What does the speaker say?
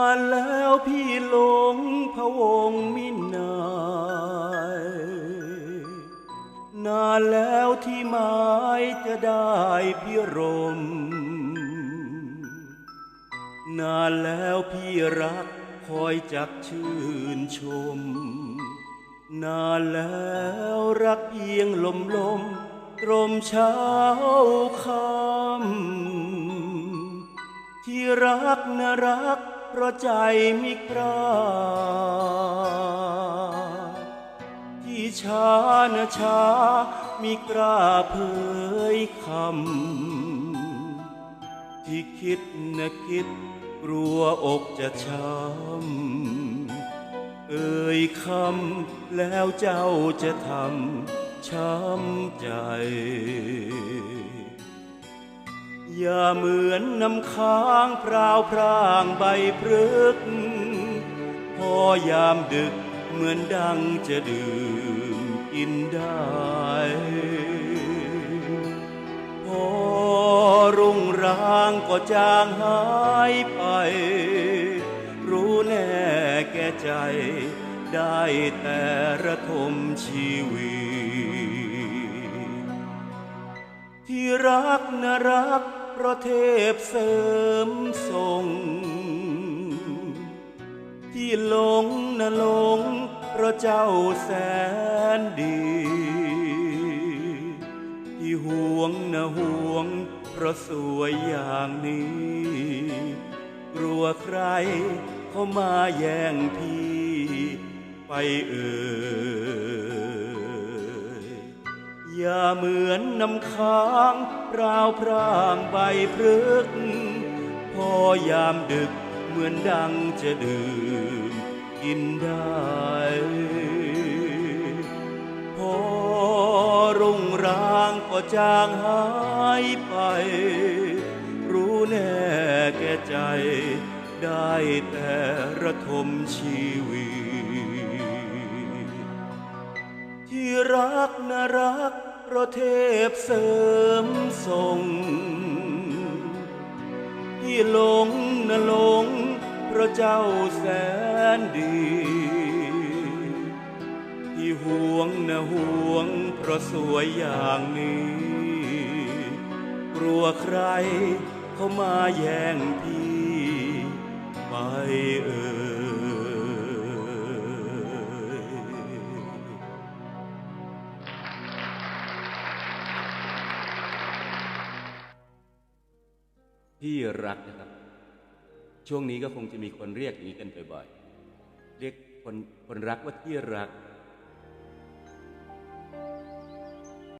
านแล้วพี่หลงพะวงมินายนานแล้วที่หมายจะได้พี่รม นานแล้วพี่รักคอยจักชื่นชม นานแล้วรักเพียงลมลมตรมเช้าคำที่รักนะรัก เพราะใจมิกล้าที่ช้านะช้ามิกล้าเผยคำ ที่คิดนะคิดกลัวอกจะช้ำ เอ่ยคำแล้วเจ้าจะทำช้ำใจ อย่าเหมือนน้ำค้างพราวพรางใบพฤกพอยามดึกเหมือนดังจะดื่มกินได้ พอรุ่งรางก็จางหายไป รู้แน่แก่ใจได้แต่ระทมชีวิต รักนะรักเพราะเทพเสริมทรงที่หลงนะหลงเพราะเจ้าแสนดีที่ห่วงนะห่วงเพราะสวยอย่างนี้กลัวใครเข้ามาแย่งพี่ไปเอ่ย อย่าเหมือนน้ำค้างราวพร่างใบพฤกพอยามดึกเหมือนดังจะดื่มกินได้ พอรุ่งร้างก็จางหายไป รู้แน่แก่ใจได้แต่ระทมชีวิต รักนะรักพระเทพเสริมทรงที่หลงนะหลงพระเจ้าแสนดีที่ห่วงนะห่วงพระสวยอย่างนี้กลัวใครเขามาแย่งพี่ไปเอ่ย ที่รักนะครับ ช่วงนี้ก็คงจะมีคนเรียกอย่างนี้กันบ่อยๆ เรียกคนคนรักว่าที่รัก